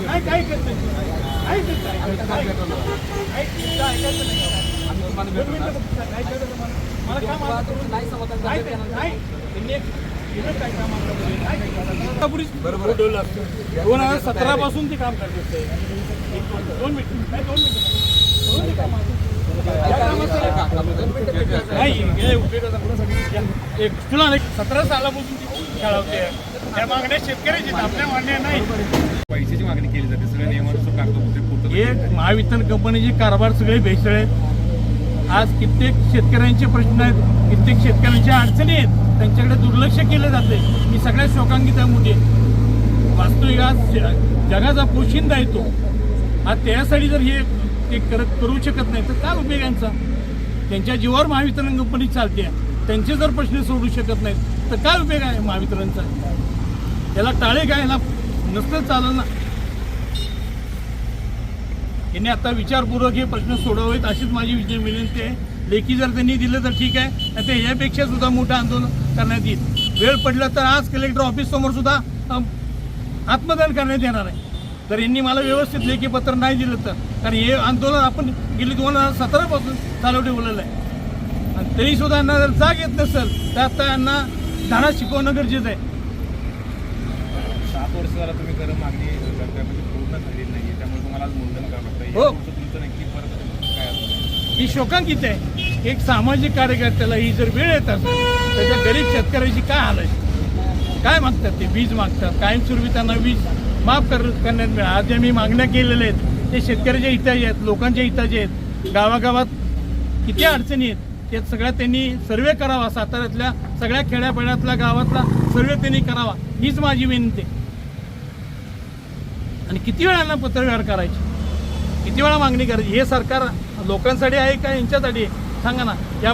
नाही काय काय केलं? काय काय. दोन हजार सतरा पासून ते काम करत असते दोन मिनिट काय दोन मिनिट दोन मिनिटं काम आहे. या कामाचं- नाही हे एक तुला सतरा सालापासून खेळवते. त्या मागण्या शेतकऱ्याची आपल्या मागण्या नाही. पैशाची मागणी केली जाते सगळ्या नियमानुसार कागदपत्रे हे जाते. महावितरण कंपनीचे कारभार सगळे भेसळ आहेत. आज कित्येक शेतकऱ्यांचे प्रश्न आहेत कित्येक शेतकऱ्यांच्या अडचणी आहेत त्यांच्याकडे दुर्लक्ष केलं जाते मी सगळ्या शोकांकित आहे मोठी वास्तविक आज जगाचा पोशिंदा आहे तो. आज त्यासाठी जर हे ते करत करू शकत नाही तर काय उपयोग यांचा? त्यांच्या जीवावर महावितरण कंपनी चालते त्यांचे जर प्रश्न सोडू शकत नाहीत तर काय उपयोग आहे महावितरणचा? याला टाळे काय याला नसतं चाललं ना. यांनी आता विचारपूर्वक हे प्रश्न सोडवावेत अशीच माझी विजय विनंती आहे. लेखी जर त्यांनी दिलं तर ठीक आहे नाही ते यापेक्षा सुद्धा मोठं आंदोलन करण्यात येईल. वेळ पडला तर आज कलेक्टर ऑफिस समोर सुद्धा आत्मदान करण्यात येणार आहे. तर यांनी मला व्यवस्थित लेखी पत्र नाही दिलं तर. कारण हे आंदोलन आपण गेली दोन हजार सतरापासून चालू ठेवलेलं आहे. आणि तरी सुद्धा यांना जर जाग येत नसेल तर आता यांना धडा शिकवणं गरजेचं आहे. सात वर्ष झाला तुम्ही कर मागणी करताय म्हणजे पूर्ण झालेली नाही त्यामुळे तुम्हाला आज मुंडन करावं लागतं हो. या तुमचं तुमचं नक्की परत काय असतं? ही शोकांकित आहे. एक सामाजिक कार्यकर्त्याला ही जर वेळ येत असेल तर त्या गरीब शेतकऱ्याची काय हाल आहे? काय मागतात ते? वीज मागतात कायमस्वरूपी त्यांना वीज माफ कर करण्यात मिळा आज जे मी मागण्या केलेल्या आहेत ते शेतकऱ्याच्या हिताचे आहेत लोकांच्या हिताचे आहेत. गावागावात किती अडचणी आहेत ते सगळ्या त्यांनी सर्वे करावा साताऱ्यातल्या सगळ्या खेड्यापाड्यातल्या गावातला सर्वे त्यांनी करावा हीच माझी विनंती आहे. आणि किती वेळांना पत्रव्यवहार करायची? किती वेळा मागणी करायची? हे सरकार लोकांसाठी आहे का? यांच्यासाठी सांगा ना. या